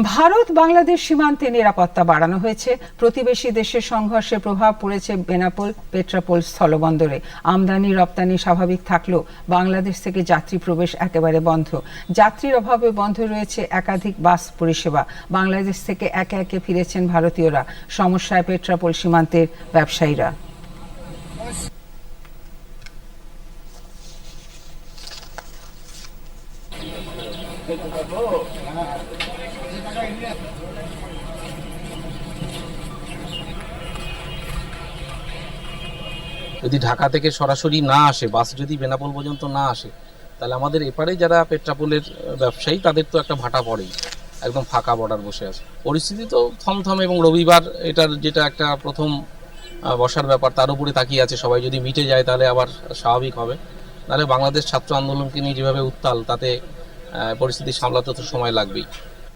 ভারত বাংলাদেশ সীমান্তে নিরাপত্তা বাড়ানো হয়েছে। প্রতিবেশী দেশের সংঘর্ষের প্রভাব পড়েছে বেনাপোল, পেট্রাপোল স্থলবন্দরে। আমদানি, রপ্তানি স্বাভাবিক থাকলেও বাংলাদেশ থেকে যাত্রী প্রবেশ একেবারে বন্ধ। যাত্রীর অভাবে বন্ধ রয়েছে একাধিক বাস পরিষেবা। বাংলাদেশ থেকে একে একে ফিরেছেন ভারতীয়রা। সমস্যায় পেট্রাপোল সীমান্তের ব্যবসায়ীরা। যদি ঢাকা থেকে সরাসরি না আসে, বাস যদি বেনাপোল পর্যন্ত না আসে, তাহলে আমাদের এপারে যারা পেট্রাপোলের ব্যবসায়ী, তাদের তো একটা ভাটা পড়েই, একদম ফাঁকা বর্ডার বসে আছে। পরিস্থিতি তো থমথম এবং রবিবার এটার যেটা একটা প্রথম বসার ব্যাপার, তার উপরে তাকিয়ে আছে সবাই। যদি মিটে যায় তাহলে আবার স্বাভাবিক হবে। নাহলে বাংলাদেশ ছাত্র আন্দোলনকে নিয়ে যেভাবে উত্তাল, তাতে পরিস্থিতি সামলাতে তো সময় লাগবেই।